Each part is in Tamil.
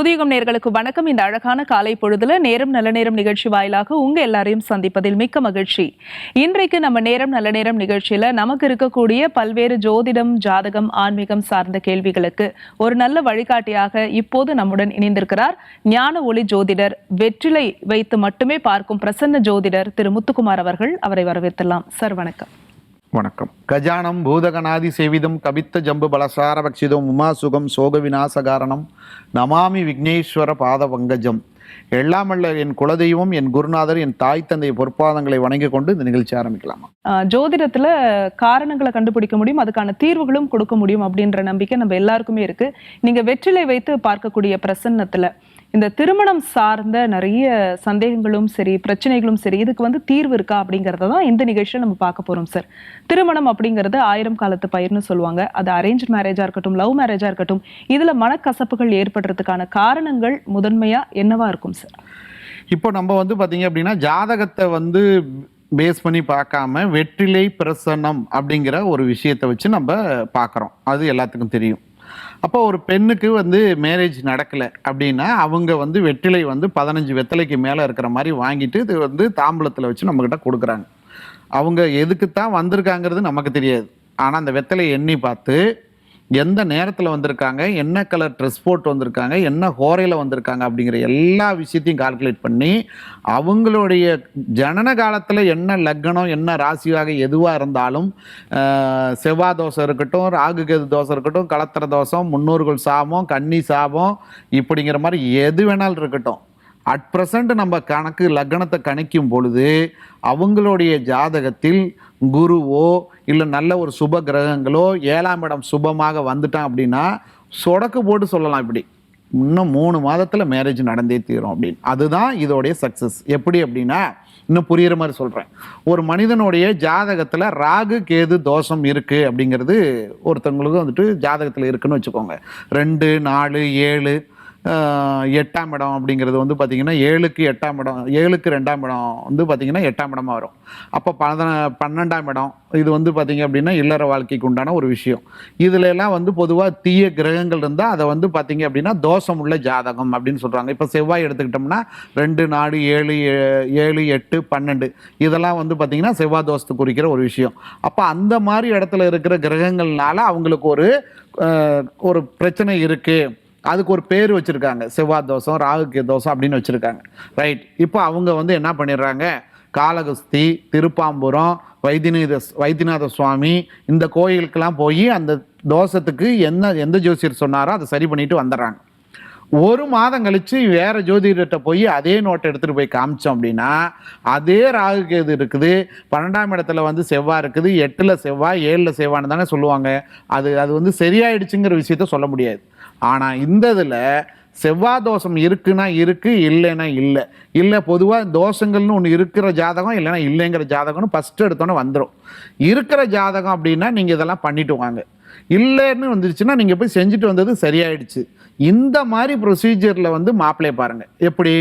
புதியகம் நேர்களுக்கு வணக்கம். இந்த அழகான காலை பொழுதுல நேரம் நல்ல நேரம் நிகழ்ச்சி வாயிலாக உங்க எல்லாரையும் சந்திப்பதில் மிக்க மகிழ்ச்சி. இன்றைக்கு நம்ம நேரம் நல்ல நேரம் நிகழ்ச்சியில நமக்கு இருக்கக்கூடிய பல்வேறு ஜோதிடம் ஜாதகம் ஆன்மீகம் சார்ந்த கேள்விகளுக்கு ஒரு நல்ல வழிகாட்டியாக இப்போது நம்முடன் இணைந்திருக்கிறார் ஞான ஒளி ஜோதிடர் வெற்றிலை வைத்து மட்டுமே பார்க்கும் பிரசன்ன ஜோதிடர் திரு முத்துக்குமார் அவர்கள் அவரை வரவேற்றலாம் சார் வணக்கம். வணக்கம். கஜானம் பூதகணாதி சேவிதம் கவித்த ஜம்பு பலசார பக்ஷிதம் உமாசுகம் சோக விநாசகாரணம் நமாமி விக்னேஸ்வர பாத பங்கஜம் எல்லாமல்ல என் குலதெய்வம் என் குருநாதர் என் தாய் தந்தை பொற்பாதங்களை வணங்கி கொண்டு இந்த நிகழ்ச்சி ஆரம்பிக்கலாமா? ஜோதிடத்துல காரணங்களை கண்டுபிடிக்க முடியும் அதுக்கான தீர்வுகளும் கொடுக்க முடியும் அப்படின்ற நம்பிக்கை நம்ம எல்லாருக்குமே இருக்கு. நீங்க வெற்றிலை வைத்து பார்க்கக்கூடிய பிரசன்னத்துல இந்த திருமணம் சார்ந்த நிறைய சந்தேகங்களும் சரி பிரச்சனைகளும் சரி இதுக்கு வந்து தீர்வு இருக்கா அப்படிங்கிறத தான் இந்த நிகழ்ச்சியில் நம்ம பார்க்க போகிறோம் சார் திருமணம் அப்படிங்கிறது ஆயிரம் காலத்து பயிர்னு சொல்லுவாங்க. அது அரேஞ்ச் மேரேஜாக இருக்கட்டும் லவ் மேரேஜாக இருக்கட்டும் இதில் மனக்கசப்புகள் ஏற்படுறதுக்கான காரணங்கள் முதன்மையாக என்னவா இருக்கும் சார் இப்போ நம்ம வந்து பார்த்தீங்க அப்படின்னா ஜாதகத்தை வந்து பேஸ் பண்ணி பார்க்காம வெற்றிலை பிரசன்னம் அப்படிங்கிற ஒரு விஷயத்தை வச்சு நம்ம பார்க்குறோம். அது எல்லாத்துக்கும் தெரியும். அப்போ ஒரு பெண்ணுக்கு வந்து மேரேஜ் நடக்கலை அப்படின்னா அவங்க வந்து வெற்றிலை வந்து பதினஞ்சு வெத்தலைக்கு மேலே இருக்கிற மாதிரி வாங்கிட்டு இது வந்து தாம்பூலத்தில் வச்சு நம்மக்கிட்ட கொடுக்குறாங்க. அவங்க எதுக்கு தான் வந்திருக்காங்கிறது நமக்கு தெரியாது. ஆனால் அந்த வெத்தலையை எண்ணி பார்த்து எந்த நேரத்தில் வந்திருக்காங்க என்ன கலர் ட்ரெஸ் போட்டு வந்திருக்காங்க என்ன ஹோரையில் வந்திருக்காங்க அப்படிங்கிற எல்லா விஷயத்தையும் கால்குலேட் பண்ணி அவங்களுடைய ஜனன காலத்தில் என்ன லக்னம் என்ன ராசியாக எதுவாக இருந்தாலும் செவ்வாய் தோசை இருக்கட்டும் ராகு கேது தோசை இருக்கட்டும் கலத்திர தோசம் முன்னோர்கள் சாபம் கன்னி சாபம் இப்படிங்கிற மாதிரி எது வேணாலும் இருக்கட்டும். அட் ப்ரெசண்ட் நம்ம கணக்கு லக்னத்தை கணிக்கும் பொழுது அவங்களுடைய ஜாதகத்தில் குருவோ இல்லை நல்ல ஒரு சுப கிரகங்களோ ஏழாம் இடம் சுபமாக வந்துட்டான் அப்படின்னா சொடக்கு போட்டு சொல்லலாம் இப்படி. இன்னும் மூணு மாதத்தில் மேரேஜ் நடந்தே தீரும் அப்படின்னு. அதுதான் இதோடைய சக்ஸஸ் எப்படி அப்படின்னா இன்னும் புரிகிற மாதிரி சொல்கிறேன் ஒரு மனிதனுடைய ஜாதகத்தில் ராகு கேது தோஷம் இருக்குது அப்படிங்கிறது ஒருத்தவங்களுக்கு வந்துட்டு ஜாதகத்தில் இருக்குன்னு வச்சுக்கோங்க. ரெண்டு நாலு ஏழு எட்டாம் இடம் அப்படிங்கிறது வந்து பார்த்திங்கன்னா ஏழுக்கு எட்டாம் இடம் ஏழுக்கு ரெண்டாம் இடம் வந்து பார்த்திங்கன்னா எட்டாம் இடமாக வரும். அப்போ பத பன்னெண்டாம் இடம் இது வந்து பார்த்திங்க அப்படின்னா இல்லற வாழ்க்கைக்கு உண்டான ஒரு விஷயம். இதுல எல்லாம் வந்து பொதுவாக தீய கிரகங்கள் இருந்தால் அதை வந்து பார்த்திங்க அப்படின்னா தோஷம் உள்ள ஜாதகம் அப்படின்னு சொல்கிறாங்க இப்போ செவ்வாய் எடுத்துக்கிட்டோம்னா ரெண்டு நாலு ஏழு ஏ- ஏழு எட்டு பன்னெண்டு. இதெல்லாம் வந்து பார்த்திங்கன்னா செவ்வாய் தோஷத்தை குறிக்கிற ஒரு விஷயம். அப்போ அந்த மாதிரி இடத்துல இருக்கிற கிரகங்கள்னால அவங்களுக்கு ஒரு ஒரு பிரச்சனை இருக்குது அதுக்கு ஒரு பேர் வச்சுருக்காங்க. செவ்வாய் தோஷம் ராகுக்கு தோஷம் அப்படின்னு வச்சுருக்காங்க. ரைட் இப்போ அவங்க வந்து என்ன பண்ணிடுறாங்க? காளகஸ்தி திருப்பாம்புரம் வைத்தியநாத வைத்தியநாத சுவாமி இந்த கோயிலுக்கெல்லாம் போய் அந்த தோஷத்துக்கு என்ன எந்த ஜோசியர் சொன்னாரோ அதை சரி பண்ணிட்டு வந்துடுறாங்க. ஒரு மாதம் கழித்து வேறு ஜோதிடர்கிட்ட போய் அதே நோட்டை எடுத்துகிட்டு போய் காமிச்சோம் அப்படின்னா அதே ராகு கேது இருக்குது. பன்னெண்டாம் இடத்துல வந்து செவ்வாய் இருக்குது. எட்டில் செவ்வாய் ஏழில் செவ்வான்னு தானே சொல்லுவாங்க. அது அது வந்து சரியாயிடுச்சுங்கிற விஷயத்த சொல்ல முடியாது. ஆனால் இந்த இதில் செவ்வாய் தோஷம் இருக்குன்னா இருக்குது இல்லைன்னா இல்லை. இல்லை பொதுவாக தோஷங்கள்னு ஒன்று இருக்கிற ஜாதகம் இல்லைன்னா இல்லைங்கிற ஜாதகம்னு ஃபஸ்ட்டு எடுத்தோன்னே வந்துடும் இருக்கிற ஜாதகம் அப்படின்னா நீங்கள் இதெல்லாம் பண்ணிட்டு வாங்க. இல்லைன்னு வந்துருச்சுன்னா நீங்கள் போய் செஞ்சுட்டு வந்தது சரியாயிடுச்சு. இந்த மாதிரி ப்ரொசீஜரில் வந்து மாப்பிள்ளைய பாருங்கள் எப்படி?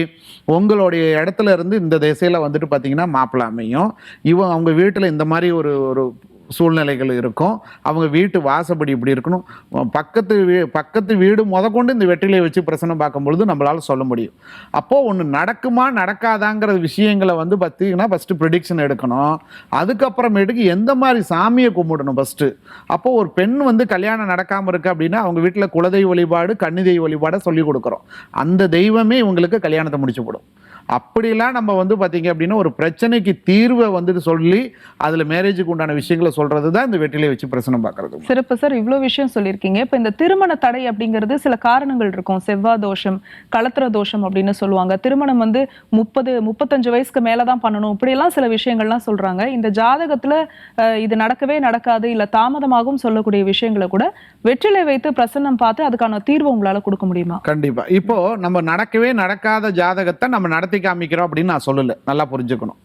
உங்களுடைய இடத்துல இருந்து இந்த திசையில் வந்துட்டு பார்த்தீங்கன்னா மாப்பிள்ளை அமையும். இவன் அவங்க வீட்டில் இந்த மாதிரி ஒரு ஒரு சூழ்நிலைகள் இருக்கும். அவங்க வீட்டு வாசப்படி இப்படி இருக்கணும். பக்கத்து வீ பக்கத்து வீடு முதற்கொண்டு இந்த வெற்றிலையை வச்சு பிரசனம் பார்க்கும் பொழுது நம்மளால சொல்ல முடியும். அப்போது ஒன்று நடக்குமா நடக்காதாங்கிற விஷயங்களை வந்து பார்த்தீங்கன்னா ஃபஸ்ட்டு ப்ரிடிக்ஷன் எடுக்கணும். அதுக்கப்புறமேட்டுக்கு எந்த மாதிரி சாமியை கும்பிடணும் ஃபஸ்ட்டு அப்போது ஒரு பெண் வந்து கல்யாணம் நடக்காமல் இருக்குது அப்படின்னா அவங்க வீட்டில் குலதெய்வ வழிபாடு கன்னி தெய்வ வழிபாடை சொல்லி கொடுக்குறோம். அந்த தெய்வமே இவங்களுக்கு கல்யாணத்தை முடிச்சு போடும். அப்படிலாம் நம்ம வந்து பார்த்தீங்க அப்படின்னா ஒரு பிரச்சனைக்கு தீர்வை வந்துட்டு சொல்லி அதில் மேரேஜுக்கு உண்டான விஷயங்களை சொல்கிறது தான் இந்த வெற்றிலையை வச்சு பிரச்சனை பார்க்குறது சிறப்பு சார் இவ்வளோ விஷயம் சொல்லியிருக்கீங்க. இப்போ இந்த திருமண தடை அப்படிங்கிறது சில காரணங்கள் இருக்கும். செவ்வாய் தோஷம் களத்திர தோஷம் அப்படின்னு சொல்லுவாங்க. திருமணம் வந்து முப்பது முப்பத்தஞ்சு வயசுக்கு மேலே தான் பண்ணணும். இப்படியெல்லாம் சில விஷயங்கள்லாம் சொல்றாங்க. இந்த ஜாதகத்துல இது நடக்கவே நடக்காது இல்ல தாமதமாகவும் சொல்லக்கூடிய விஷயங்களை கூட வெற்றிலை வைத்து பிரசன்னம் பார்த்து அதுக்கான தீர்வு உங்களால கொடுக்க முடியுமா? கண்டிப்பா. இப்போ நம்ம நடக்கவே நடக்காத ஜாதகத்தை நம்ம நடத்தி காமிக்கிறோம் அப்படின்னு நான் சொல்லலை. நல்லா புரிஞ்சுக்கணும்.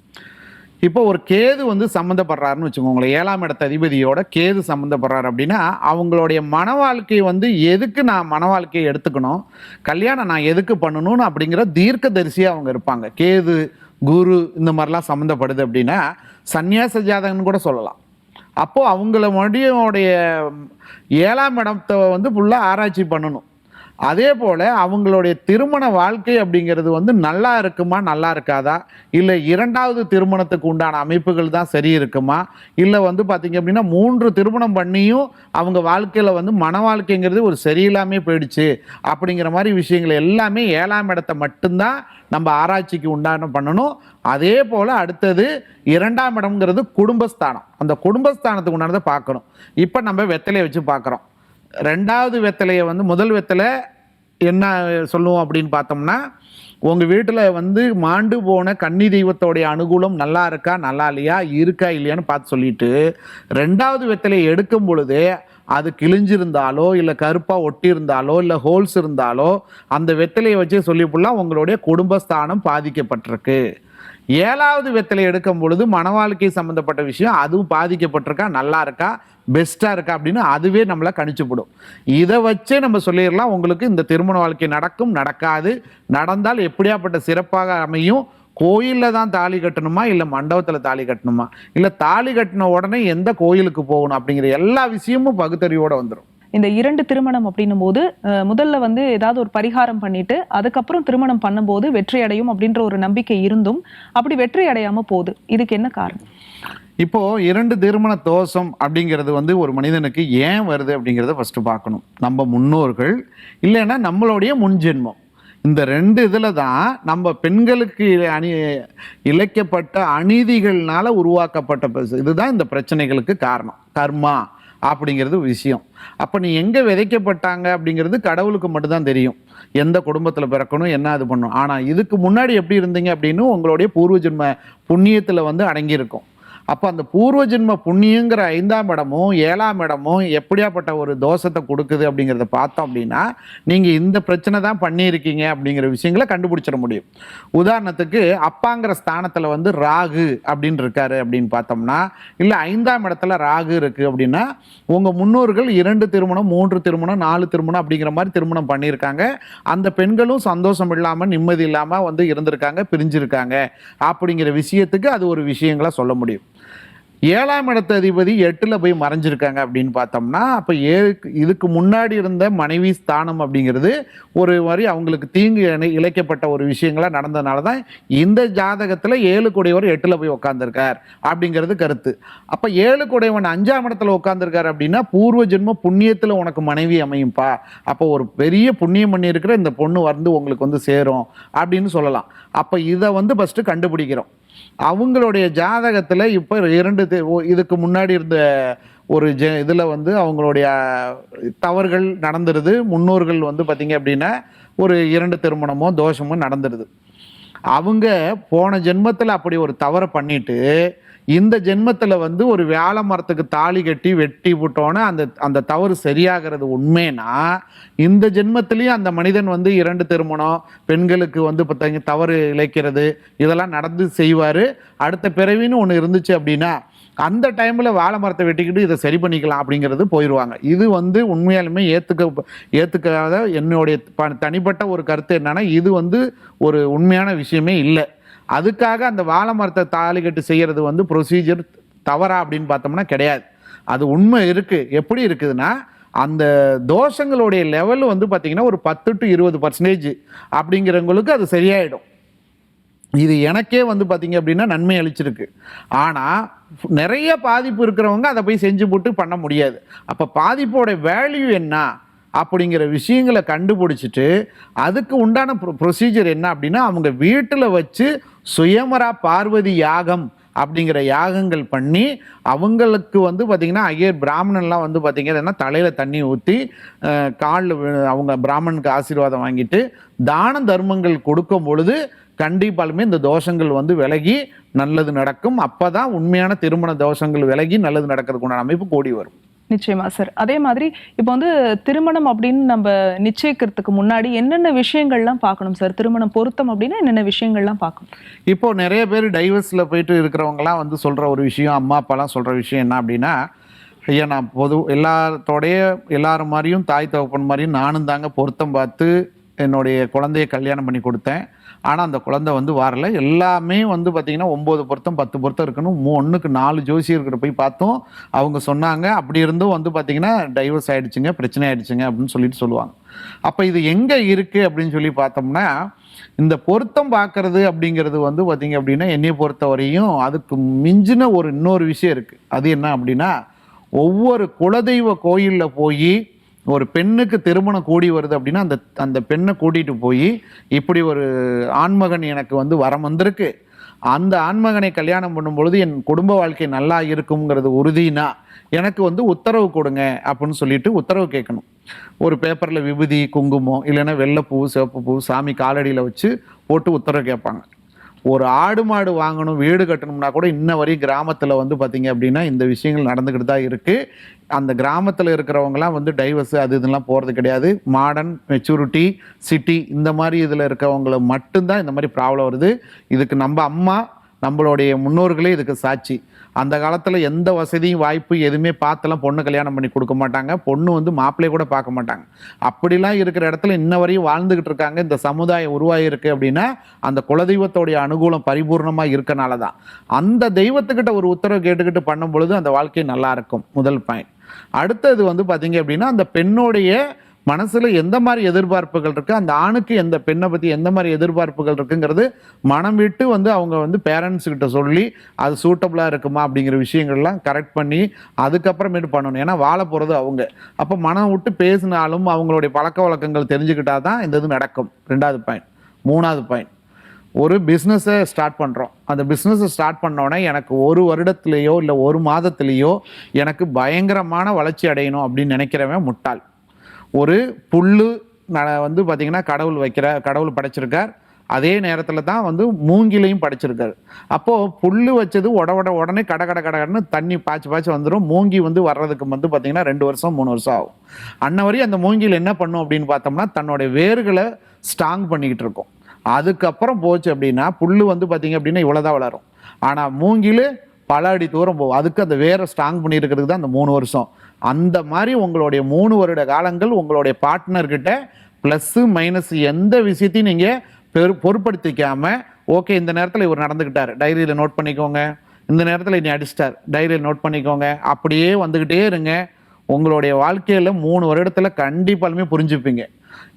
இப்போ ஒரு கேது வந்து சம்மந்தப்படுறாருன்னு வச்சுக்கோங்களேன். ஏழாம் இடத்த அதிபதியோட கேது சம்மந்தப்படுறாரு அப்படின்னா அவங்களுடைய மன வாழ்க்கை வந்து எதுக்கு நான் மன வாழ்க்கையை எடுத்துக்கணும்? கல்யாணம் நான் எதுக்கு பண்ணணும்னு அப்படிங்கிற தீர்க்க தரிசியாக அவங்க இருப்பாங்க. கேது குரு இந்த மாதிரிலாம் சம்மந்தப்படுது அப்படின்னா சன்னியாச ஜாதகம்னு கூட சொல்லலாம். அப்போது அவங்கள மறுபடியும் ஏழாம் இடத்தை வந்து ஃபுல்லாக ஆராய்ச்சி பண்ணணும். அதே போல் அவங்களுடைய திருமண வாழ்க்கை அப்படிங்கிறது வந்து நல்லா இருக்குமா நல்லா இருக்காதா? இல்லை இரண்டாவது திருமணத்துக்கு உண்டான அமைப்புகள் தான் சரி இருக்குமா? இல்லை வந்து பார்த்திங்க அப்படின்னா மூன்று திருமணம் பண்ணியும் அவங்க வாழ்க்கையில் வந்து மன வாழ்க்கைங்கிறது ஒரு சரியில்லாமே போயிடுச்சு அப்படிங்கிற மாதிரி விஷயங்கள் எல்லாமே ஏழாம் இடத்தை மட்டும்தான் நம்ம ஆராய்ச்சிக்கு உண்டான பண்ணணும். அதே போல் அடுத்தது இரண்டாம் இடம்ங்கிறது குடும்பஸ்தானம். அந்த குடும்பஸ்தானத்துக்கு உண்டானதை பார்க்கணும். இப்போ நம்ம வெத்தலையை வச்சு பார்க்குறோம். ரெண்டாவது வெத்தலையை வந்து முதல் வெத்தலை என்ன சொல்லுவோம் அப்படின்னு பார்த்தோம்னா உங்கள் வீட்டில் வந்து மாண்டு போன கன்னி தெய்வத்தோடைய அனுகூலம் நல்லா இருக்கா நல்லா இல்லையா இருக்கா இல்லையான்னு பார்த்து சொல்லிட்டு ரெண்டாவது வெத்தலையை எடுக்கும் பொழுது அது கிழிஞ்சிருந்தாலோ இல்லை கருப்பாக ஒட்டி இருந்தாலோ இல்லை ஹோல்ஸ் இருந்தாலோ அந்த வெத்தலையை வச்சு சொல்லிப்புலாம் உங்களுடைய குடும்பஸ்தானம் பாதிக்கப்பட்டிருக்கு. ஏழாவது வெத்தலை எடுக்கும் பொழுது மன வாழ்க்கை சம்மந்தப்பட்ட விஷயம் அதுவும் பாதிக்கப்பட்டிருக்கா நல்லா இருக்கா பெஸ்ட்டாக இருக்கா அப்படின்னு அதுவே நம்மளை கணிச்சுப்படும் இதை வச்சே நம்ம சொல்லிடலாம் உங்களுக்கு இந்த திருமண வாழ்க்கை நடக்கும் நடக்காது. நடந்தால் எப்படியாப்பட்ட சிறப்பாக அமையும்? கோயிலில் தான் தாலி கட்டணுமா? இல்லை மண்டபத்தில் தாலி கட்டணுமா? இல்லை தாலி கட்டின உடனே எந்த கோயிலுக்கு போகணும் அப்படிங்கிற எல்லா விஷயமும் பகுத்தறிவோடு வந்துடும் இந்த இரண்டு திருமணம் அப்படின்னும் போது முதல்ல வந்து ஏதாவது ஒரு பரிகாரம் பண்ணிட்டு அதுக்கப்புறம் திருமணம் பண்ணும்போது வெற்றி அடையும் அப்படின்ற ஒரு நம்பிக்கை இருந்தும் அப்படி வெற்றி அடையாமல் போகுது. இதுக்கு என்ன காரணம்? இப்போ இரண்டு திருமண தோஷம் அப்படிங்கிறது வந்து ஒரு மனிதனுக்கு ஏன் வருது அப்படிங்கிறத ஃபஸ்ட்டு பார்க்கணும். நம்ம முன்னோர்கள் இல்லைன்னா நம்மளுடைய முன்ஜென்மம் இந்த ரெண்டு இதில் தான் நம்ம பெண்களுக்கு அணி இழைக்கப்பட்ட அநீதிகள்னால உருவாக்கப்பட்ட இதுதான் இந்த பிரச்சனைகளுக்கு காரணம். கர்மா அப்படிங்கிறது விஷயம். அப்போ நீ எங்கே விதைக்கப்பட்டாங்க அப்படிங்கிறது கடவுளுக்கு மட்டும்தான் தெரியும். எந்த குடும்பத்தில் பிறக்கணும் என்ன இது பண்ணணும் ஆனால் இதுக்கு முன்னாடி எப்படி இருந்தீங்க அப்படின்னு உங்களுடைய பூர்வ ஜென்ம புண்ணியத்தில் வந்து அடங்கியிருக்கும். அப்போ அந்த பூர்வ ஜென்ம புண்ணியங்கிற ஐந்தாம் இடமும் ஏழாம் இடமும் எப்படியாப்பட்ட ஒரு தோஷத்தை கொடுக்குது அப்படிங்கிறத பார்த்தோம் அப்படின்னா நீங்கள் இந்த பிரச்சனை தான் பண்ணியிருக்கீங்க அப்படிங்கிற விஷயங்களை கண்டுபிடிச்சிட முடியும். உதாரணத்துக்கு அப்பாங்கிற ஸ்தானத்தில் வந்து ராகு அப்படின்னு இருக்காரு அப்படின்னு பார்த்தோம்னா இல்லை ஐந்தாம் இடத்துல ராகு இருக்குது அப்படின்னா உங்கள் முன்னோர்கள் இரண்டு திருமணம் மூன்று திருமணம் நாலு திருமணம் அப்படிங்கிற மாதிரி திருமணம் பண்ணியிருக்காங்க. அந்த பெண்களும் சந்தோஷம் இல்லாமல் நிம்மதி இல்லாமல் வந்து இருந்திருக்காங்க பிரிஞ்சிருக்காங்க. அப்படிங்கிற விஷயத்துக்கு அது ஒரு விஷயங்களா சொல்ல முடியும். ஏழாம் இடத்த அதிபதி எட்டில் போய் மறைஞ்சிருக்காங்க அப்படின்னு பார்த்தோம்னா அப்போ ஏ இதுக்கு முன்னாடி இருந்த மனைவி ஸ்தானம் அப்படிங்கிறது ஒரு மாதிரி அவங்களுக்கு தீங்கு இழைக்கப்பட்ட ஒரு விஷயங்களாக நடந்ததுனால தான் இந்த ஜாதகத்தில் ஏழு குடையவர் எட்டில் போய் உட்காந்துருக்கார் அப்படிங்கிறது கருத்து. அப்போ ஏழு குடையவன் அஞ்சாம் இடத்துல உட்காந்துருக்கார் அப்படின்னா பூர்வ ஜென்ம புண்ணியத்தில் உனக்கு மனைவி அமையும்ப்பா அப்போ ஒரு பெரிய புண்ணியம் பண்ணியிருக்கிற இந்த பொண்ணு வந்து உங்களுக்கு வந்து சேரும் அப்படின்னு சொல்லலாம். அப்போ இதை வந்து ஃபஸ்ட்டு கண்டுபிடிக்கிறோம். அவங்களுடைய ஜாதகத்தில் இப்போ இரண்டு இதுக்கு முன்னாடி இருந்த ஒரு ஜெ இதில் வந்து அவங்களுடைய தவறுகள் நடந்துருது. முன்னோர்கள் வந்து பார்த்திங்க அப்படின்னா ஒரு இரண்டு திருமணமோ தோஷமோ நடந்துருது. அவங்க போன ஜென்மத்தில் அப்படி ஒரு தவறை பண்ணிட்டு இந்த ஜென்மத்தில் வந்து ஒரு வேலை மரத்துக்கு தாலி கட்டி வெட்டி விட்டோன்னே அந்த அந்த தவறு சரியாகிறது உண்மைனா இந்த ஜென்மத்திலையும் அந்த மனிதன் வந்து இரண்டு திருமணம் பெண்களுக்கு வந்து பார்த்தீங்க தவறு இழைக்கிறது இதெல்லாம் நடந்து செய்வார். அடுத்த பிறவின்னு ஒன்று இருந்துச்சு அப்படின்னா அந்த டைமில் வாழை மரத்தை வெட்டிக்கிட்டு இதை சரி பண்ணிக்கலாம் அப்படிங்கிறது போயிடுவாங்க இது வந்து உண்மையாலுமே ஏற்றுக்க ஏற்றுக்காத என்னுடைய ப- தனிப்பட்ட ஒரு கருத்து என்னன்னா இது வந்து ஒரு உண்மையான விஷயமே இல்லை. அதுக்காக அந்த வாழை மரத்தை தாலி கட்டு செய்கிறது வந்து ப்ரொசீஜர் தவறா அப்படின்னு பார்த்தோம்னா கிடையாது. அது உண்மை இருக்குது எப்படி இருக்குதுன்னா அந்த தோஷங்களுடைய லெவல் வந்து பார்த்திங்கன்னா ஒரு பத்து டு இருபது பர்சன்டேஜ் அப்படிங்கிறவங்களுக்கு அது சரியாயிடும். இது எனக்கே வந்து பார்த்திங்க அப்படின்னா நன்மை அளிச்சிருக்கு. ஆனால் நிறைய பாதிப்பு இருக்கிறவங்க அதை போய் செஞ்சு போட்டு பண்ண முடியாது. அப்போ பாதிப்போட வேல்யூ என்ன? அப்படிங்கிற விஷயங்களை கண்டுபிடிச்சிட்டு அதுக்கு உண்டான ப்ரொசீஜர் என்ன அப்படின்னா அவங்க வீட்டில் வச்சு சுயமரா பார்வதி யாகம் அப்படிங்கிற யாகங்கள் பண்ணி அவங்களுக்கு வந்து பார்த்திங்கன்னா ஐயர் பிராமணன்லாம் வந்து பார்த்திங்கன்னா தலையில் தண்ணி ஊற்றி காலில் அவங்க பிராமணனுக்கு ஆசீர்வாதம் வாங்கிட்டு தான தர்மங்கள் கொடுக்கும் பொழுது கண்டிப்பாலுமே இந்த தோஷங்கள் வந்து விலகி நல்லது நடக்கும். அப்போ தான் உண்மையான திருமண தோஷங்கள் விலகி நல்லது நடக்கிறதுக்கு உண்டான அமைப்பு கூடி வரும். நிச்சயமா சார் அதே மாதிரி இப்போ வந்து திருமணம் அப்படின்னு நம்ம நிச்சயிக்கிறதுக்கு முன்னாடி என்னென்ன விஷயங்கள்லாம் பார்க்கணும் சார் திருமணம் பொருத்தம் அப்படின்னா என்னென்ன விஷயங்கள்லாம் பார்க்கணும்? இப்போ நிறைய பேர் டைவர்ஸில் போயிட்டு இருக்கிறவங்கலாம் வந்து சொல்கிற ஒரு விஷயம் அம்மா அப்பாலாம் சொல்கிற விஷயம் என்ன அப்படின்னா ஐயா நான் பொது எல்லாத்தோடைய எல்லாரும் மாதிரியும் தாய் தகப்பன் மாதிரியும் நானும் தாங்க பொருத்தம் பார்த்து என்னுடைய குழந்தைய கல்யாணம் பண்ணி கொடுத்தேன். ஆனால் அந்த குழந்தை வந்து வரல. எல்லாமே வந்து பார்த்திங்கன்னா ஒம்பது பொருத்தம் பத்து பொருத்தம் இருக்கணும். மூ ஒன்றுக்கு நாலு ஜோசியர்கிட்ட போய் பார்த்தோம். அவங்க சொன்னாங்க. அப்படி இருந்தும் வந்து பார்த்திங்கன்னா டைவர்ஸ் ஆகிடுச்சிங்க பிரச்சனை ஆகிடுச்சிங்க அப்படின்னு சொல்லிட்டு சொல்லுவாங்க. அப்போ இது எங்கே இருக்குது அப்படின்னு சொல்லி பார்த்தோம்னா இந்த பொருத்தம் பார்க்கறது அப்படிங்கிறது வந்து பார்த்திங்க அப்படின்னா என்னையை பொறுத்த வரையும் அதுக்கு மிஞ்சின ஒரு இன்னொரு விஷயம் இருக்குது அது என்ன அப்படின்னா ஒவ்வொரு குலதெய்வ கோயிலில் போய் ஒரு பெண்ணுக்கு திருமணம் கூடி வருது அப்படின்னா அந்த அந்த பெண்ணை கூட்டிகிட்டு போய் இப்படி ஒரு ஆண்மகன் எனக்கு வந்து வரம் வந்திருக்கு. அந்த ஆண்மகனை கல்யாணம் பண்ணும்பொழுது என் குடும்ப வாழ்க்கை நல்லா இருக்குங்கிறது உறுதினா எனக்கு வந்து உத்தரவு கொடுங்க அப்படின்னு சொல்லிட்டு உத்தரவு கேட்கணும். ஒரு பேப்பரில் விபூதி குங்குமம் இல்லைன்னா வெள்ளைப்பூ சிவப்பு பூ சாமி காலடியில் வச்சு போட்டு உத்தரவு கேட்பாங்க. ஒரு ஆடு மாடு வாங்கணும் வீடு கட்டணும்னா கூட இன்ன வரையும் கிராமத்தில் வந்து பார்த்தீங்க அப்படின்னா இந்த விஷயங்கள் நடந்துக்கிட்டு தான் இருக்குது அந்த கிராமத்தில் இருக்கிறவங்கலாம் வந்து டைவர்ஸ் அது இதெல்லாம் போகிறது கிடையாது. மாடர்ன் மெச்சூரிட்டி சிட்டி இந்த மாதிரி இதில் இருக்கிறவங்கள மட்டும்தான் இந்த மாதிரி ப்ராப்ளம் வருது. இதுக்கு நம்ம அம்மா நம்மளுடைய முன்னோர்களே இதுக்கு சாட்சி. அந்த காலத்தில் எந்த வசதியும் வாய்ப்பு எதுவுமே பார்த்துலாம் பொண்ணு கல்யாணம் பண்ணி கொடுக்க மாட்டாங்க. பொண்ணு வந்து மாப்பிள்ளைய கூட பார்க்க மாட்டாங்க. அப்படிலாம் இருக்கிற இடத்துல இன்ன வரையும் வாழ்ந்துக்கிட்டு இருக்காங்க. இந்த சமுதாயம் உருவாகிருக்கு அப்படின்னா அந்த குலதெய்வத்தோடைய அனுகூலம் பரிபூர்ணமாக இருக்கனால தான். அந்த தெய்வத்துக்கிட்ட ஒரு உத்தரவு கேட்டுக்கிட்டு பண்ணும் பொழுது அந்த வாழ்க்கை நல்லா இருக்கும். முதல் பாயிண்ட் அடுத்தது வந்து பார்த்தீங்க அப்படின்னா அந்த பெண்ணுடைய மனசுல எந்த மாதிரி எதிர்பார்ப்புகள் இருக்கு? அந்த ஆணுக்கு எந்த பெண்ணை பத்தி எந்த மாதிரி எதிர்பார்ப்புகள் இருக்குங்கிறது மனம் விட்டு வந்து அவங்க வந்து பேரண்ட்ஸ் கிட்ட சொல்லி அது சூட்டபிளா இருக்குமா அப்படிங்கிற விஷயங்கள்லாம் கரெக்ட் பண்ணி அதுக்கப்புறமேட்டு பண்ணணும். ஏன்னா வாழ போறது அவங்க. அப்போ மனம் விட்டு பேசினாலும் அவங்களுடைய பழக்க வழக்கங்கள் தெரிஞ்சுக்கிட்டா தான் இந்த இது நடக்கும். ரெண்டாவது பாயிண்ட் மூணாவது பாயிண்ட் ஒரு பிஸ்னஸை ஸ்டார்ட் பண்ணுறோம் அந்த பிஸ்னஸை ஸ்டார்ட் பண்ணோடனே எனக்கு ஒரு வருடத்துலேயோ இல்லை ஒரு மாதத்துலேயோ எனக்கு பயங்கரமான வளர்ச்சி அடையணும் அப்படின்னு நினைக்கிறவன் முட்டாள். ஒரு புல்லு ந- வந்து பார்த்திங்கன்னா கடவுள் வைக்கிற கடவுள் படைச்சிருக்கார். அதே நேரத்தில் தான் வந்து மூங்கிலையும் படைச்சிருக்காரு. அப்போது புல்லு வச்சது உட உட உடனே கட கட கடன்னு தண்ணி பாய்ச்சி பாய்ச்சி வந்துடும் மூங்கி வந்து வர்றதுக்கு வந்து பார்த்திங்கன்னா ரெண்டு வருஷம் மூணு வருஷம் ஆகும். அன்ன வரையும் அந்த மூங்கில் என்ன பண்ணும் அப்படின்னு பார்த்தோம்னா தன்னுடைய வேர்களை ஸ்ட்ராங் பண்ணிக்கிட்டு இருக்கும். அதுக்கப்புறம் போச்சு அப்படின்னா புல் வந்து பார்த்தீங்க அப்படின்னா இவ்வளோதான் வளரும். ஆனால் மூங்கில் பல அடி தூரம் போகும். அதுக்கு அந்த வேரை ஸ்ட்ராங் பண்ணியிருக்கிறதுக்கு தான் அந்த மூணு வருஷம். அந்த மாதிரி உங்களுடைய மூணு வருட காலங்கள் உங்களுடைய பார்ட்னர்கிட்ட ப்ளஸ்ஸு மைனஸ் எந்த விஷயத்தையும் நீங்கள் பெரு பொருட்படுத்திக்காமல் ஓகே இந்த நேரத்தில் இவர் நடந்துக்கிட்டார். டைரியில் நோட் பண்ணிக்கோங்க. இந்த நேரத்தில் இனி அடிச்சிட்டார். டைரியில் நோட் பண்ணிக்கோங்க. அப்படியே வந்துக்கிட்டே இருங்க. உங்களுடைய வாழ்க்கையில் மூணு வருடத்தில் கண்டிப்பாலுமே புரிஞ்சுப்பீங்க.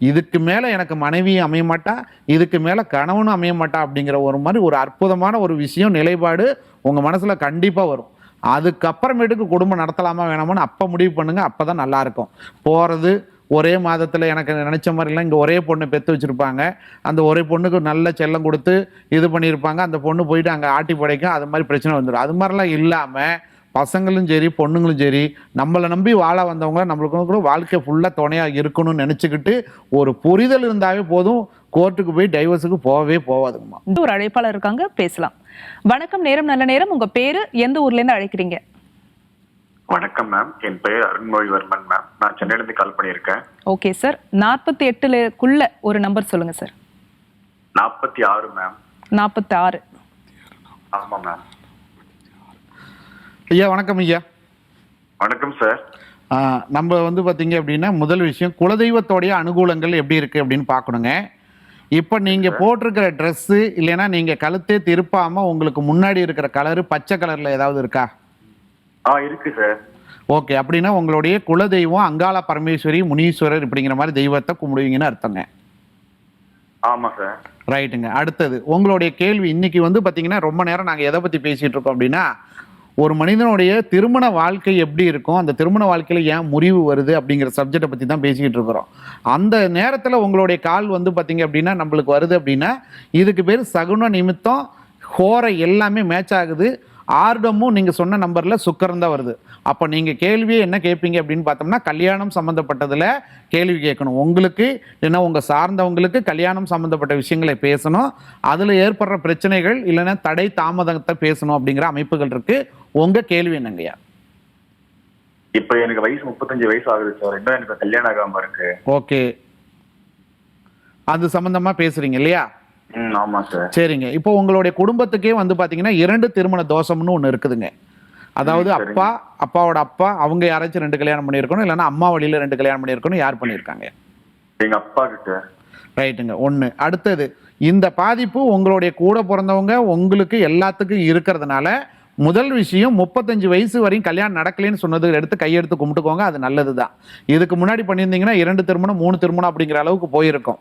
இதுக்கு மேலே எனக்கு மனைவியும் அமைய மாட்டா இதுக்கு மேலே கணவனும் அமைய மாட்டா அப்படிங்கிற ஒரு மாதிரி ஒரு அற்புதமான ஒரு விஷயம் நிலைப்பாடு உங்கள் மனசில் கண்டிப்பாக வரும். அதுக்கப்புறமேட்டுக்கு குடும்பம் நடத்தலாமா வேணாமான்னு அப்போ முடிவு பண்ணுங்க அப்போ தான் நல்லாயிருக்கும் போகிறது ஒரே மாதத்தில் எனக்கு நினச்ச மாதிரிலாம் இங்கே ஒரே பொண்ணு பெற்று வச்சுருப்பாங்க. அந்த ஒரே பொண்ணுக்கு நல்ல செல்லம் கொடுத்து இது பண்ணியிருப்பாங்க. அந்த பொண்ணு போயிட்டு அங்கே ஆட்டி படைக்கும். அது மாதிரி பிரச்சனை வந்துடும் அது மாதிரிலாம் இல்லாமல் பசங்களும் சரி பொண்ணுங்களும் சரி நம்மளை நம்பி வாழ வந்தவங்க நம்மளுக்கு கூட வாழ்க்கை ஃபுல்லாக துணையாக இருக்கணும்னு நினச்சிக்கிட்டு ஒரு புரிதல் இருந்தாவே போதும். கோர்ட்டுக்கு போய் டைவர்ஸுக்கு போகவே போகாதுங்கம்மா. இந்த ஒரு அழைப்பாளர் இருக்காங்க பேசலாம். வணக்கம் நேரம் நல்ல நேரம். உங்க பேரு எந்த ஊர்ல இருந்து அழைக்கிறீங்க? வணக்கம் மேம் என் பெயர் அருண்மொழிவர்மன் மேம் நான் சென்னையில இருந்து கால் பண்ணியிருக்கேன். ஓகே சார் நாற்பத்தி எட்டுலக்குள்ள ஒரு நம்பர் சொல்லுங்க சார் நாற்பத்தி ஆறு மேம் நாற்பத்தி ஆறு ஆமா மேம் ஐயா வணக்கம் ஐயா. வணக்கம் சார் நம்ம வந்து பார்த்தீங்க அப்படின்னா முதல் விஷயம் குலதெய்வத்தோடைய அனுகூலங்கள் எப்படி இருக்குது அப்படின்னு பார்க்கணுங்க. இப்போ நீங்கள் போட்டிருக்கிற ட்ரெஸ்ஸு இல்லைன்னா நீங்கள் கழுத்தே திருப்பாமல் உங்களுக்கு முன்னாடி இருக்கிற கலரு பச்சை கலரில் ஏதாவது இருக்கா? ஆ இருக்கு சார் ஓகே அப்படின்னா உங்களுடைய குலதெய்வம் அங்காள பரமேஸ்வரி முனீஸ்வரர் இப்படிங்கிற மாதிரி தெய்வத்தை கும்பிடுவீங்கன்னு அர்த்தங்க. ஆமா சார் ரைட்டுங்க அடுத்தது உங்களுடைய கேள்வி இன்னைக்கு வந்து பார்த்தீங்கன்னா ரொம்ப நேரம் நாங்கள் எதை பற்றி பேசிகிட்டு இருக்கோம் அப்படின்னா ஒரு மனிதனுடைய திருமண வாழ்க்கை எப்படி இருக்கும் அந்த திருமண வாழ்க்கையில் ஏன் முறிவு வருது அப்படிங்கிற சப்ஜெக்டை பற்றி தான் பேசிக்கிட்டு இருக்கிறோம். அந்த நேரத்தில் உங்களுடைய கால் வந்து பார்த்தீங்க அப்படின்னா நம்மளுக்கு வருது அப்படின்னா இதுக்கு பேர் சகுன நிமித்தம் ஹோரை எல்லாமே மேட்ச் ஆகுது. ஆர்டமும் நீங்கள் சொன்ன நம்பரில் சுக்கரம் தான் வருது. அப்போ நீங்கள் கேள்வியே என்ன கேட்பீங்க அப்படின்னு பார்த்தோம்னா கல்யாணம் சம்மந்தப்பட்டதில் கேள்வி கேட்கணும். உங்களுக்கு இல்லைன்னா உங்கள் சார்ந்தவங்களுக்கு கல்யாணம் சம்மந்தப்பட்ட விஷயங்களை பேசணும். அதில் ஏற்படுற பிரச்சனைகள் இல்லைன்னா தடை தாமதத்தை பேசணும் அப்படிங்கிற அமைப்புகள் இருக்குது உங்கள் கேள்வி என்னங்கய்யா இப்போ எனக்கு வயசு முப்பத்தஞ்சு வயசு ஆகுது சார். இன்னும் எனக்கு கல்யாணம் ஆகாம இருக்கு. ஓகே. அது சம்மந்தமாக பேசுகிறீங்க இல்லையா? ஆமா சார். சரிங்க. இப்போ உங்களுடைய குடும்பத்துக்கே வந்து பார்த்தீங்கன்னா இரண்டு திருமண தோஷம்னு ஒன்று இருக்குதுங்க. அதாவது. அப்பா அப்பாவோட அப்பா அவங்க யாராச்சும் ரெண்டு கல்யாணம் பண்ணியிருக்கணும் இல்லைன்னா அம்மா வழியில் ரெண்டு கல்யாணம் பண்ணியிருக்கணும் யார் பண்ணியிருக்காங்க? எங்க அப்பா கிட்ட. ரைட்டுங்க ஒன்று அடுத்தது இந்த பாதிப்பு உங்களுடைய கூட பிறந்தவங்க உங்களுக்கு எல்லாத்துக்கும் இருக்கிறதுனால முதல் விஷயம் முப்பத்தஞ்சு வயசு வரையும் கல்யாணம் நடக்கலைன்னு சொன்னது எடுத்து கையெடுத்து கும்பிட்டுக்கோங்க அது நல்லது தான் இதுக்கு முன்னாடி பண்ணியிருந்தீங்கன்னா இரண்டு திருமணம் மூணு திருமணம் அப்படிங்கிற அளவுக்கு போயிருக்கும்.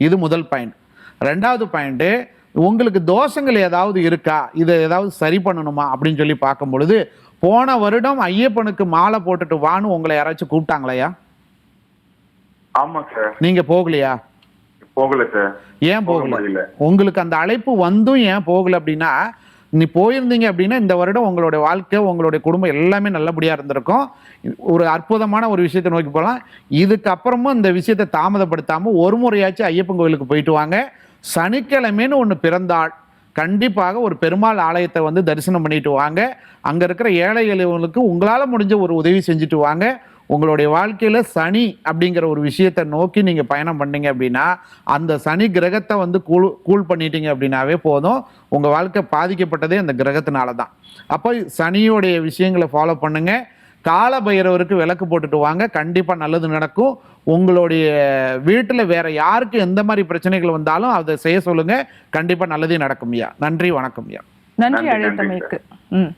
இது முதல் பாயிண்ட் ரெண்டாவது பாயிண்ட்டு உங்களுக்கு தோஷங்கள் ஏதாவது இருக்கா? இதை ஏதாவது சரி பண்ணணுமா? அப்படின்னு சொல்லி பார்க்கும் பொழுது போன வருடம் ஐயப்பனுக்கு மாலை போட்டுட்டு வான்னு உங்களை யாராச்சும் கூப்பிட்டாங்களையா? ஆமா சார். நீங்க போகலையா? போகல சார். ஏன் போக போகல? உங்களுக்கு அந்த அழைப்பு வந்தும் ஏன் போகல அப்படின்னா நீ போயிருந்தீங்க அப்படின்னா இந்த வருடம் உங்களுடைய வாழ்க்கை உங்களுடைய குடும்பம் எல்லாமே நல்லபடியா இருந்திருக்கும். ஒரு அற்புதமான ஒரு விஷயத்தை நோக்கி போகலாம். இதுக்கப்புறமும் இந்த விஷயத்தை தாமதப்படுத்தாம ஒரு முறையாச்சும் ஐயப்பன் கோயிலுக்கு போயிட்டு வாங்க. சனிக்கிழமைன்னு ஒன்று பிறந்தாள் கண்டிப்பாக ஒரு பெருமாள் ஆலயத்தை வந்து தரிசனம் பண்ணிட்டு வாங்க. அங்கே இருக்கிற ஏழை எளியவங்களுக்கு உங்களால் முடிஞ்ச ஒரு உதவி செஞ்சுட்டு வாங்க. உங்களுடைய வாழ்க்கையில் சனி அப்படிங்கிற ஒரு விஷயத்தை நோக்கி நீங்கள் பயணம் பண்ணீங்க அப்படின்னா அந்த சனி கிரகத்தை வந்து கூல் கூல் பண்ணிட்டீங்க அப்படின்னாவே போதும். உங்கள் வாழ்க்கை பாதிக்கப்பட்டதே அந்த கிரகத்தினால தான் அப்போ சனியோடைய விஷயங்களை ஃபாலோ பண்ணுங்கள் கால பைரவருக்கு விளக்கு போட்டுட்டு வாங்க. கண்டிப்பாக நல்லது நடக்கும். உங்களுடைய வீட்டுல வேற யாருக்கு எந்த மாதிரி பிரச்சனைகள் வந்தாலும் அதை செய்ய சொல்லுங்க. கண்டிப்பா நல்லதே நடக்கும் ஐயா. நன்றி வணக்கம் ஐயா. நன்றி அழைத்தமைக்கு ம்.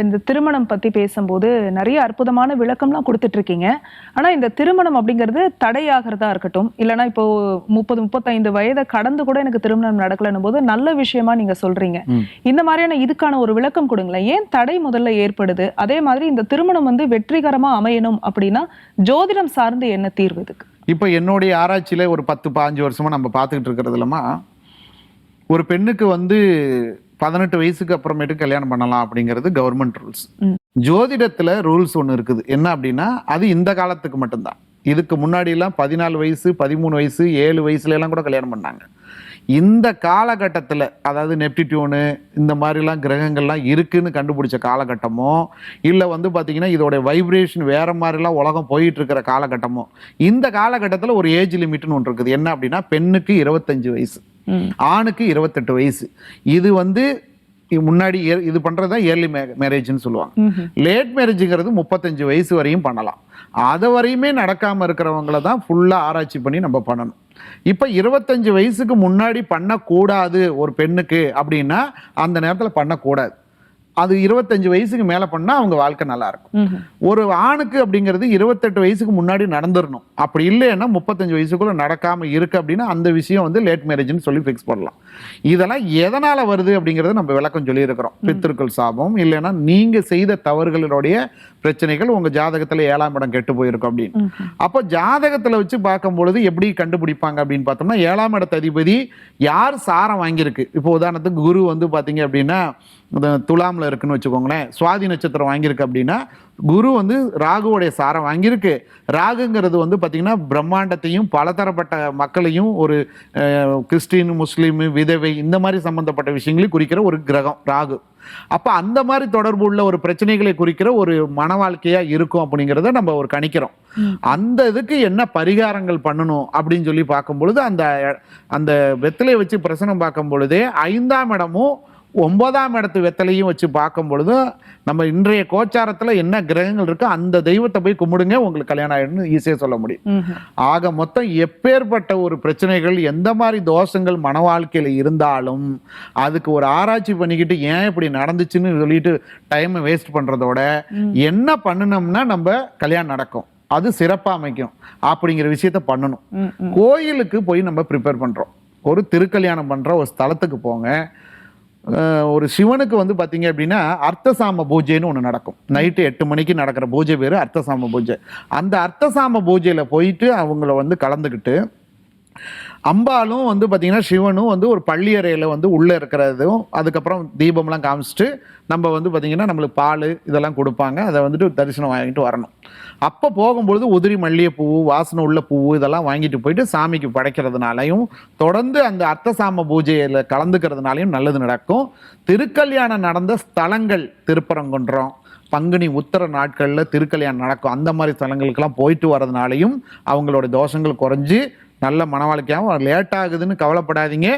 இந்த திருமணம் பத்தி பேசும்போது நிறைய அற்புதமான விளக்கம்லாம் கொடுத்துட்டு இருக்கீங்க ஆனா இந்த திருமணம் அப்படிங்கிறது தடையாகிறதா இருக்கட்டும் இல்லைன்னா இப்போ முப்பது முப்பத்தைந்து வயதை கடந்து கூட எனக்கு திருமணம் நடக்கலன்னும் போது நல்ல விஷயமா நீங்க சொல்றீங்க. இந்த மாதிரியான இதுக்கான ஒரு விளக்கம் கொடுங்களேன். ஏன் தடை முதல்ல ஏற்படுது? அதே மாதிரி இந்த திருமணம் வந்து வெற்றிகரமா அமையணும் அப்படின்னா ஜோதிடம் சார்ந்து என்ன தீர்வு இதுக்கு? இப்போ என்னுடைய ஆராய்ச்சியில ஒரு பத்து பாஞ்சு வருஷமா நம்ம பார்த்துக்கிட்டு இருக்கிறது இல்லமா ஒரு பெண்ணுக்கு வந்து பதினெட்டு வயசுக்கு அப்புறமேட்டு கல்யாணம் பண்ணலாம் அப்படிங்கிறது கவர்மெண்ட் ரூல்ஸ். ஜோதிடத்துல ரூல்ஸ் ஒன்று இருக்குது. என்ன அப்படின்னா அது இந்த காலத்துக்கு மட்டும்தான். இதுக்கு முன்னாடிலாம் பதினாலு வயசு பதிமூணு வயசு ஏழு வயசுல எல்லாம் கூட கல்யாணம் பண்ணாங்க. இந்த காலகட்டத்தில் அதாவது நெப்டிடியூனு இந்த மாதிரிலாம் கிரகங்கள்லாம் இருக்குன்னு கண்டுபிடிச்ச காலகட்டமோ இல்லை வந்து பார்த்தீங்கன்னா இதோட வைப்ரேஷன் வேற மாதிரிலாம் உலகம் போயிட்டு இருக்கிற காலகட்டமோ இந்த காலகட்டத்தில் ஒரு ஏஜ் லிமிட்னு ஒன்று இருக்குது. என்ன அப்படின்னா பெண்ணுக்கு இருபத்தஞ்சு வயசு. ஆணுக்கு இருபத்தெட்டு வயசு. இது வந்து முன்னாடி இது பண்றது தான் இயர்லி மேரேஜ்னு சொல்லுவாங்க. லேட் மேரேஜுங்கிறது முப்பத்தஞ்சு வயசு வரையும் பண்ணலாம். அது வரையுமே நடக்காம இருக்கிறவங்கள தான் ஃபுல்லா ஆராய்ச்சி பண்ணி நம்ம பண்ணணும். இப்ப இருபத்தஞ்சு வயசுக்கு முன்னாடி பண்ணக்கூடாது ஒரு பெண்ணுக்கு அப்படின்னா அந்த நேரத்துல பண்ணக்கூடாது. அது இருபத்தஞ்சு வயசுக்கு மேல பண்ணா அவங்க வாழ்க்கை நல்லா இருக்கும். ஒரு ஆணுக்கு அப்படிங்கிறது இருபத்தெட்டு வயசுக்கு முன்னாடி நடந்துடணும் அப்படி இல்லைன்னா முப்பத்தஞ்சு வயசுக்குள்ள நடக்காம இருக்கு அப்படின்னா அந்த விஷயம் வந்து லேட் மேரேஜ்னு சொல்லி ஃபிக்ஸ் பண்ணலாம். இதெல்லாம் எதனால வருது அப்படிங்கறத நம்ம விளக்கம் சொல்லியிருக்கிறோம். பித்திருக்கள் சாபம் இல்லைன்னா நீங்க செய்த தவறுகளுடைய பிரச்சனைகள் உங்க ஜாதகத்துல ஏழாம் இடம் கெட்டு போயிருக்கும் அப்படின்னு. அப்போ ஜாதகத்துல வச்சு பார்க்கும் பொழுது எப்படி கண்டுபிடிப்பாங்க அப்படின்னு பார்த்தோம்னா ஏழாம் இடத்த அதிபதி யார் சாரம் வாங்கியிருக்கு இப்போ உதாரணத்துக்கு குரு வந்து பார்த்தீங்க அப்படின்னா இந்த துலாம்ல இருக்குன்னு வச்சுக்கோங்களேன் சுவாதி நட்சத்திரம் வாங்கியிருக்கு அப்படின்னா குரு வந்து ராகுவோடைய சாரம் வாங்கியிருக்கு ராகுங்கிறது வந்து பார்த்தீங்கன்னா பிரம்மாண்டத்தையும் பலதரப்பட்ட மக்களையும் ஒரு கிறிஸ்டின் முஸ்லீம் விதவை இந்த மாதிரி சம்பந்தப்பட்ட விஷயங்களையும் குறிக்கிற ஒரு கிரகம் ராகு. அப்ப அந்த மாதிரி தொடர்பு உள்ள ஒரு பிரச்சனைகளை குறிக்கிற ஒரு மன வாழ்க்கையா இருக்கும் அப்படிங்கிறத நம்ம ஒரு கணிக்கிறோம். அந்த இதுக்கு என்ன பரிகாரங்கள் பண்ணணும் அப்படின்னு சொல்லி பார்க்கும் பொழுது அந்த அந்த வெத்தலையை வச்சு பிரசனம் பார்க்கும் பொழுதே ஐந்தாம் இடமும் ஒன்பதாம் இடத்து வெத்தலையும் வச்சு பார்க்கும் பொழுது நம்ம இன்றைய கோச்சாரத்துல என்ன கிரகங்கள் இருக்கோ அந்த தெய்வத்தை போய் கும்பிடுங்க உங்களுக்கு கல்யாணம் ஆயிடும்னு ஈஸியா சொல்ல முடியும். ஆக மொத்தம் எப்பேற்பட்ட ஒரு பிரச்சனைகள் எந்த மாதிரி தோஷங்கள் மன வாழ்க்கையில இருந்தாலும் அதுக்கு ஒரு ஆராய்ச்சி பண்ணிக்கிட்டு ஏன் இப்படி நடந்துச்சுன்னு சொல்லிட்டு டைமை வேஸ்ட் பண்றதோட என்ன பண்ணணும்னா நம்ம கல்யாணம் நடக்கும். அது சிறப்பா அமைக்கும். அப்படிங்கிற விஷயத்த பண்ணணும். கோயிலுக்கு போய் நம்ம ப்ரிப்பேர் பண்றோம். ஒரு திருக்கல்யாணம் பண்ற ஒரு ஸ்தலத்துக்கு போங்க. ஒரு சிவனுக்கு வந்து பார்த்தீங்க அப்படின்னா அர்த்தசாம பூஜைன்னு ஒன்று நடக்கும். நைட்டு எட்டு மணிக்கு நடக்கிற பூஜை பேர் அர்த்தசாம பூஜை. அந்த அர்த்தசாம பூஜையில் போயிட்டு அவங்கள வந்து கலந்துக்கிட்டு அம்பாலும் வந்து பார்த்திங்கன்னா சிவனும் வந்து ஒரு பள்ளி அறையில் வந்து உள்ளே இருக்கிறதும் அதுக்கப்புறம் தீபம்லாம் காமிச்சிட்டு நம்ம வந்து பார்த்திங்கன்னா நம்மளுக்கு பால் இதெல்லாம் கொடுப்பாங்க. அதை வந்துட்டு தரிசனம் வாங்கிட்டு வரணும். அப்போ போகும்பொழுது உதிரி மல்லிகைப்பூ வாசனை உள்ள பூ இதெல்லாம் வாங்கிட்டு போயிட்டு சாமிக்கு படைக்கிறதுனாலையும் தொடர்ந்து அந்த அர்த்தசாம பூஜையில் கலந்துக்கிறதுனாலையும் நல்லது நடக்கும். திருக்கல்யாணம் நடந்த ஸ்தலங்கள் திருப்பரங்குன்றம் பங்குனி உத்தர நாட்களில் திருக்கல்யாணம் நடக்கும். அந்த மாதிரி ஸ்தலங்களுக்கெல்லாம் போயிட்டு வரதுனாலையும் அவங்களோட தோஷங்கள் குறைஞ்சி நல்ல மன வாழ்க்கையாகவும் லேட் ஆகுதுன்னு கவலைப்படாதீங்க.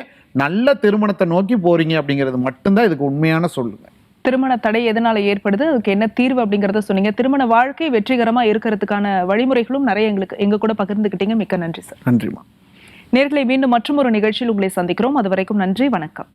நல்ல திருமணத்தை நோக்கி போறீங்க அப்படிங்கிறது மட்டும்தான் இதுக்கு உண்மையான சொல்லுங்க திருமண தடை எதனால ஏற்படுது? அதுக்கு என்ன தீர்வு அப்படிங்கறத சொன்னீங்க. திருமண வாழ்க்கை வெற்றிகரமா இருக்கிறதுக்கான வழிமுறைகளும் நிறைய எங்களுக்கு எங்க கூட பகிர்ந்துக்கிட்டீங்க மிக்க நன்றி சார். நன்றிம்மா. நேர்களை மீண்டும் மற்றும் ஒரு நிகழ்ச்சியில் உங்களை சந்திக்கிறோம். அது வரைக்கும் நன்றி வணக்கம்.